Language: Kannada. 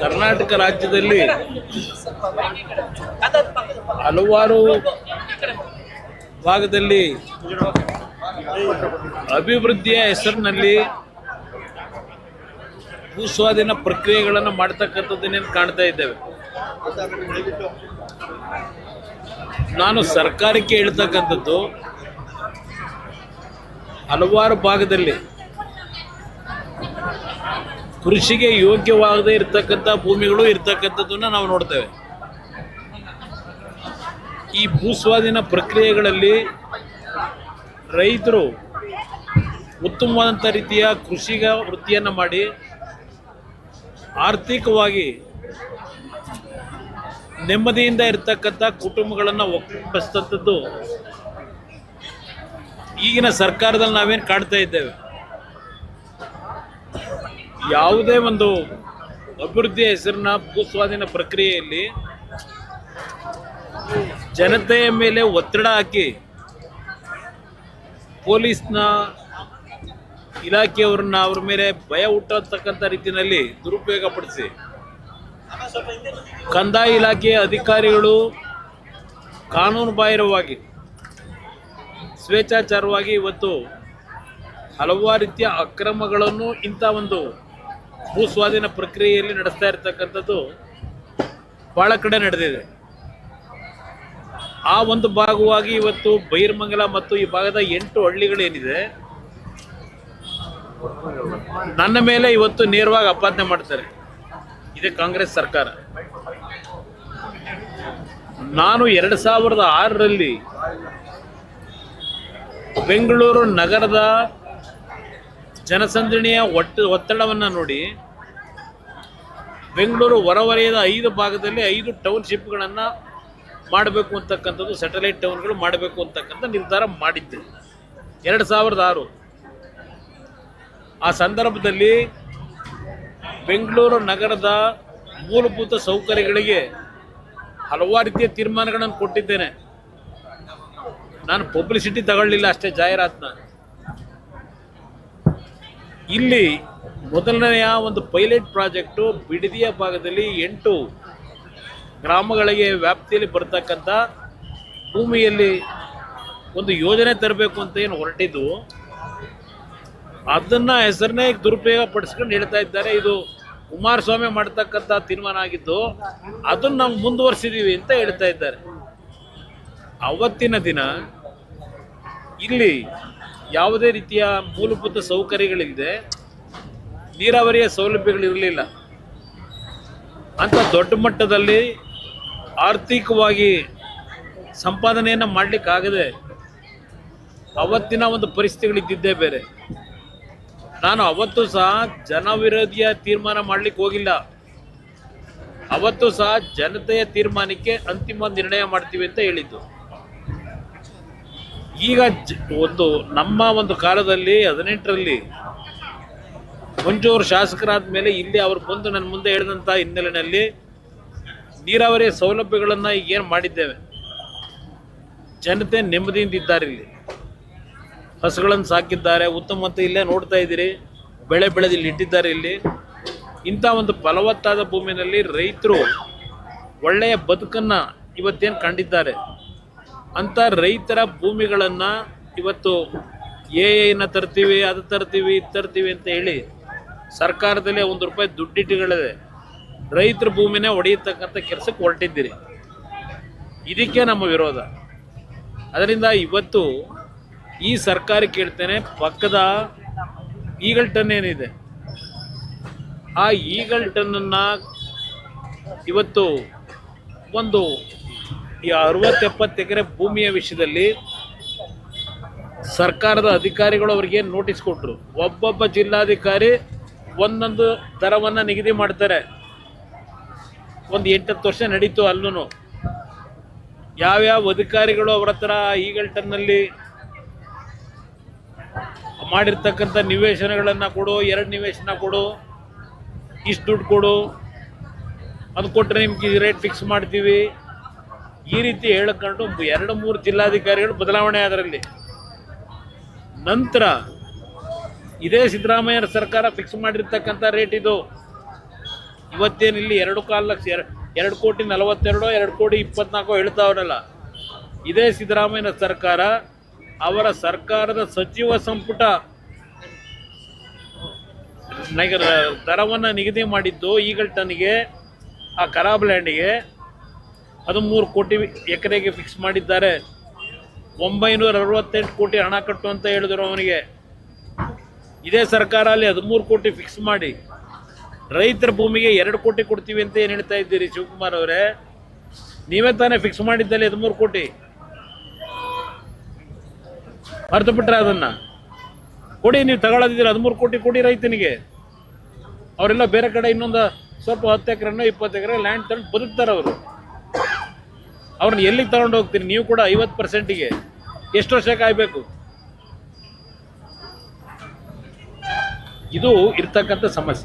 ಕರ್ನಾಟಕ ರಾಜ್ಯದಲ್ಲಿ ಹಲವಾರು ಭಾಗದಲ್ಲಿ ಅಭಿವೃದ್ಧಿಯ ಹೆಸರಿನಲ್ಲಿ ಭೂಸ್ವಾಧೀನ ಪ್ರಕ್ರಿಯೆಗಳನ್ನು ಮಾಡ್ತಕ್ಕಂಥದ್ದನ್ನೇನು ಕಾಣ್ತಾ ಇದ್ದೇವೆ? ನಾನು ಸರ್ಕಾರಕ್ಕೆ ಹೇಳ್ತಕ್ಕಂಥದ್ದು, ಹಲವಾರು ಭಾಗದಲ್ಲಿ ಕೃಷಿಗೆ ಯೋಗ್ಯವಾಗದೇ ಇರ್ತಕ್ಕಂಥ ಭೂಮಿಗಳು ಇರ್ತಕ್ಕಂಥದ್ದನ್ನ ನಾವು ನೋಡ್ತೇವೆ. ಈ ಭೂಸ್ವಾಧೀನ ಪ್ರಕ್ರಿಯೆಗಳಲ್ಲಿ ರೈತರು ಉತ್ತಮವಾದಂಥ ರೀತಿಯ ಕೃಷಿಗ ವೃತ್ತಿಯನ್ನು ಮಾಡಿ ಆರ್ಥಿಕವಾಗಿ ನೆಮ್ಮದಿಯಿಂದ ಇರತಕ್ಕಂಥ ಕುಟುಂಬಗಳನ್ನು ಒಕ್ಕೂಡಿಸ್ತಂಥದ್ದು ಈಗಿನ ಸರ್ಕಾರದಲ್ಲಿ ನಾವೇನು ಕಾಣ್ತಾ ಇದ್ದೇವೆ. ಯಾವುದೇ ಒಂದು ಅಭಿವೃದ್ಧಿಯ ಹೆಸರಿನ ಭೂಸ್ವಾಧೀನ ಪ್ರಕ್ರಿಯೆಯಲ್ಲಿ ಜನತೆಯ ಮೇಲೆ ಒತ್ತಡ ಹಾಕಿ ಪೊಲೀಸ್ನ ಇಲಾಖೆಯವ್ರನ್ನ ಅವ್ರ ಮೇಲೆ ಭಯ ಹುಟ್ಟತಕ್ಕಂಥ ರೀತಿಯಲ್ಲಿ ದುರುಪಯೋಗಪಡಿಸಿ ಕಂದಾಯ ಇಲಾಖೆಯ ಅಧಿಕಾರಿಗಳು ಕಾನೂನು ಬಾಹಿರವಾಗಿ ಸ್ವೇಚ್ಛಾಚಾರವಾಗಿ ಇವತ್ತು ಹಲವಾರು ರೀತಿಯ ಅಕ್ರಮಗಳನ್ನು ಇಂಥ ಒಂದು ಭೂ ಸ್ವಾಧೀನ ಪ್ರಕ್ರಿಯೆಯಲ್ಲಿ ನಡೆಸ್ತಾ ಇರತಕ್ಕಂಥದ್ದು ಭಾಳ ಕಡೆ ನಡೆದಿದೆ. ಆ ಒಂದು ಭಾಗವಾಗಿ ಇವತ್ತು ಬೈರ್ಮಂಗಲ ಮತ್ತು ಈ ಭಾಗದ ಎಂಟು ಹಳ್ಳಿಗಳೇನಿದೆ, ನನ್ನ ಮೇಲೆ ಇವತ್ತು ನೇರವಾಗಿ ಅಪಾದನೆ ಮಾಡ್ತಾರೆ. ಇದೆ ಕಾಂಗ್ರೆಸ್ ಸರ್ಕಾರ. ನಾನು ಎರಡು ಸಾವಿರದ ಆರರಲ್ಲಿ ಬೆಂಗಳೂರು ನಗರದ ಜನಸಂದಣಿಯ ಒಟ್ಟು ಒತ್ತಡವನ್ನು ನೋಡಿ ಬೆಂಗಳೂರು ಹೊರವಲಯದ ಐದು ಭಾಗದಲ್ಲಿ ಐದು ಟೌನ್ಶಿಪ್ಗಳನ್ನು ಮಾಡಬೇಕು ಅಂತಕ್ಕಂಥದ್ದು ಸ್ಯಾಟಲೈಟ್ ಟೌನ್ಗಳು ಮಾಡಬೇಕು ಅಂತಕ್ಕಂಥ ನಿರ್ಧಾರ ಮಾಡಿದ್ದೆ. ಎರಡು ಸಾವಿರದ ಆರು. ಆ ಸಂದರ್ಭದಲ್ಲಿ ಬೆಂಗಳೂರು ನಗರದ ಮೂಲಭೂತ ಸೌಕರ್ಯಗಳಿಗೆ ಹಲವಾರು ರೀತಿಯ ತೀರ್ಮಾನಗಳನ್ನು ಕೊಟ್ಟಿದ್ದೇನೆ. ನಾನು ಪಬ್ಲಿಸಿಟಿ ತಗೊಳ್ಳಿಲ್ಲ ಅಷ್ಟೇ ಜಾಹೀರಾತನ್ನ ಇಲ್ಲಿ ಮೊದಲನೆಯ ಒಂದು ಪೈಲಟ್ ಪ್ರಾಜೆಕ್ಟು ಬಿಡದಿಯ ಭಾಗದಲ್ಲಿ ಎಂಟು ಗ್ರಾಮಗಳಿಗೆ ವ್ಯಾಪ್ತಿಯಲ್ಲಿ ಬರ್ತಕ್ಕಂಥ ಭೂಮಿಯಲ್ಲಿ ಒಂದು ಯೋಜನೆ ತರಬೇಕು ಅಂತ ಏನು ಹೊರಟಿದ್ದು, ಅದನ್ನು ಹೆಸರನ್ನೇ ದುರುಪಯೋಗ ಪಡಿಸ್ಕೊಂಡು ಹೇಳ್ತಾ ಇದ್ದಾರೆ. ಇದು ಕುಮಾರಸ್ವಾಮಿ ಮಾಡ್ತಕ್ಕಂಥ ತೀರ್ಮಾನ ಆಗಿದ್ದು, ಅದನ್ನು ನಾವು ಮುಂದುವರಿಸಿದೀವಿ ಅಂತ ಹೇಳ್ತಾ ಇದ್ದಾರೆ. ಅವತ್ತಿನ ದಿನ ಇಲ್ಲಿ ಯಾವುದೇ ರೀತಿಯ ಮೂಲಭೂತ ಸೌಕರ್ಯಗಳಿಲ್ಲದೆ ನೀರಾವರಿಯ ಸೌಲಭ್ಯಗಳಿರಲಿಲ್ಲ ಅಂತ ದೊಡ್ಡ ಮಟ್ಟದಲ್ಲಿ ಆರ್ಥಿಕವಾಗಿ ಸಂಪಾದನೆಯನ್ನು ಮಾಡಲಿಕ್ಕಾಗದೆ ಅವತ್ತಿನ ಒಂದು ಪರಿಸ್ಥಿತಿಗಳಿದ್ದಿದ್ದೇ ಬೇರೆ. ನಾನು ಅವತ್ತು ಸಹ ಜನವಿರೋಧಿಯ ತೀರ್ಮಾನ ಮಾಡಲಿಕ್ಕೆ ಹೋಗಿಲ್ಲ. ಅವತ್ತು ಸಹ ಜನತೆಯ ತೀರ್ಮಾನಕ್ಕೆ ಅಂತಿಮ ನಿರ್ಣಯ ಮಾಡ್ತೀವಿ ಅಂತ ಹೇಳಿದ್ದು. ಈಗ ಒಂದು ನಮ್ಮ ಒಂದು ಕಾಲದಲ್ಲಿ ಹದಿನೆಂಟರಲ್ಲಿ ಮಂಜು ಶಾಸಕರಾದ ಮೇಲೆ ಇಲ್ಲಿ ಅವರು ಬಂದು ನನ್ನ ಮುಂದೆ ಹೇಳಿದಂಥ ಹಿನ್ನೆಲೆಯಲ್ಲಿ ನೀರಾವರಿ ಸೌಲಭ್ಯಗಳನ್ನು ಈಗ ಏನು ಮಾಡಿದ್ದೇವೆ. ಜನತೆ ನೆಮ್ಮದಿಯಿಂದ ಇದ್ದಾರೆ ಇಲ್ಲಿ. ಹಸುಗಳನ್ನು ಸಾಕಿದ್ದಾರೆ, ಉತ್ತಮ ಅಂತ ಇಲ್ಲೇ ನೋಡ್ತಾ ಇದ್ದೀರಿ. ಬೆಳೆ ಬೆಳೆದು ಇಲ್ಲಿ ಇಟ್ಟಿದ್ದಾರೆ ಇಲ್ಲಿ. ಇಂಥ ಒಂದು ಫಲವತ್ತಾದ ಭೂಮಿನಲ್ಲಿ ರೈತರು ಒಳ್ಳೆಯ ಬದುಕನ್ನು ಇವತ್ತೇನು ಕಂಡಿದ್ದಾರೆ. ಅಂಥ ರೈತರ ಭೂಮಿಗಳನ್ನು ಇವತ್ತು ಎ ಐನ ತರ್ತೀವಿ, ಅದು ತರ್ತೀವಿ, ಇದು ತರ್ತೀವಿ ಅಂತ ಹೇಳಿ ಸರ್ಕಾರದಲ್ಲಿ ಒಂದು ರೂಪಾಯಿ ದುಡ್ಡಿಟ್ಟುಗಳಿದೆ. ರೈತರ ಭೂಮಿನೇ ಒಡೆಯತಕ್ಕಂಥ ಕೆಲಸಕ್ಕೆ ಹೊರಟಿದ್ದೀರಿ. ಇದಕ್ಕೆ ನಮ್ಮ ವಿರೋಧ. ಅದರಿಂದ ಇವತ್ತು ಈ ಸರ್ಕಾರಕ್ಕೆ ಹೇಳ್ತೇನೆ ಪಕ್ಕದ ಈಗಲ್ಟನ್ ಏನಿದೆ? ಆ ಈಗಲ್ಟನ್ನನ್ನು ಇವತ್ತು ಒಂದು ಈ ಅರವತ್ತೆಪ್ಪತ್ತು ಎಕರೆ ಭೂಮಿಯ ವಿಷಯದಲ್ಲಿ ಸರ್ಕಾರದ ಅಧಿಕಾರಿಗಳು ಅವರಿಗೆ ನೋಟಿಸ್ ಕೊಟ್ಟರು ಒಬ್ಬೊಬ್ಬ ಜಿಲ್ಲಾಧಿಕಾರಿ ಒಂದೊಂದು ದರವನ್ನು ನಿಗದಿ ಮಾಡ್ತಾರೆ. ಒಂದು ಎಂಟತ್ತು ವರ್ಷ ನಡೀತು ಅಲ್ಲೂ ಯಾವ್ಯಾವ ಅಧಿಕಾರಿಗಳು ಅವ್ರ ಹತ್ರ ಈಗಲ್ಟನ್ನಲ್ಲಿ ಮಾಡಿರ್ತಕ್ಕಂಥ ನಿವೇಶನಗಳನ್ನು ಕೊಡು, ಎರಡು ನಿವೇಶನ ಕೊಡು, ಇಷ್ಟು ದುಡ್ಡು ಕೊಡು, ಅದು ಕೊಟ್ಟರೆ ನಿಮ್ಗೆ ರೇಟ್ ಫಿಕ್ಸ್ ಮಾಡ್ತೀವಿ. ಈ ರೀತಿ ಹೇಳ್ಕೊಂಡು ಎರಡು ಮೂರು ಜಿಲ್ಲಾಧಿಕಾರಿಗಳು ಬದಲಾವಣೆ ಅದರಲ್ಲಿ ನಂತರ ಇದೇ ಸಿದ್ದರಾಮಯ್ಯ ಸರ್ಕಾರ ಫಿಕ್ಸ್ ಮಾಡಿರ್ತಕ್ಕಂಥ ರೇಟ್ ಇದು. ಇವತ್ತೇನು ಇಲ್ಲಿ ಎರಡು ಕಾಲು ಲಕ್ಷ ಎರಡು ಕೋಟಿ ನಲವತ್ತೆರಡೋ, ಎರಡು ಕೋಟಿ ಇಪ್ಪತ್ನಾಲ್ಕೋ ಹೇಳ್ತಾವ್ರಲ್ಲ. ಇದೇ ಸಿದ್ದರಾಮಯ್ಯನ ಸರ್ಕಾರ, ಅವರ ಸರ್ಕಾರದ ಸಚಿವ ಸಂಪುಟ ನಗ- ದರವನ್ನು ನಿಗದಿ ಮಾಡಿದ್ದು ಈಗಲ್ಟನ್ಗೆ ಆ ಖರಾಬ್ ಲ್ಯಾಂಡಿಗೆ ಹದಿಮೂರು ಕೋಟಿ ಎಕರೆಗೆ ಫಿಕ್ಸ್ ಮಾಡಿದ್ದಾರೆ. ಒಂಬೈನೂರ ಅರವತ್ತೆಂಟು ಕೋಟಿ ಹಣ ಕಟ್ಟು ಅಂತ ಹೇಳಿದರು ಅವನಿಗೆ. ಇದೇ ಸರ್ಕಾರ ಅಲ್ಲಿ ಹದಿಮೂರು ಕೋಟಿ ಫಿಕ್ಸ್ ಮಾಡಿ. ರೈತರ ಭೂಮಿಗೆ ಎರಡು ಕೋಟಿ ಕೊಡ್ತೀವಿ ಅಂತ ಏನು ಹೇಳ್ತಾ ಇದ್ದೀರಿ ಶಿವಕುಮಾರ್ ಅವರೇ? ನೀವೇ ತಾನೇ ಫಿಕ್ಸ್ ಮಾಡಿದ್ದಲ್ಲಿ ಹದಿಮೂರು ಕೋಟಿ. ಮರೆತು ಬಿಟ್ರೆ ಅದನ್ನ. ಕೊಡಿ, ನೀವು ತಗೊಳ್ಳೋದಿದ್ದೀರ ಹದಿಮೂರು ಕೋಟಿ ಕೊಡಿ ರೈತನಿಗೆ. ಅವರೆಲ್ಲ ಬೇರೆ ಕಡೆ ಇನ್ನೊಂದು ಸ್ವಲ್ಪ ಹತ್ತು ಎಕರೆನೋ ಇಪ್ಪತ್ತು ಎಕರೆ ಲ್ಯಾಂಡ್ ತಗೊಂಡು ಬದುಕ್ತಾರೆ ಅವರು. ಅವ್ರನ್ನ ಎಲ್ಲಿಗೆ ತಗೊಂಡು ಹೋಗ್ತೀರಿ? ನೀವು ಕೂಡ ಐವತ್ತು ಪರ್ಸೆಂಟಿಗೆ ಎಷ್ಟು ವರ್ಷ ಕಾಯಬೇಕು? ಇದು ಇರ್ತಕ್ಕಂಥ ಸಮಸ್ಯೆ.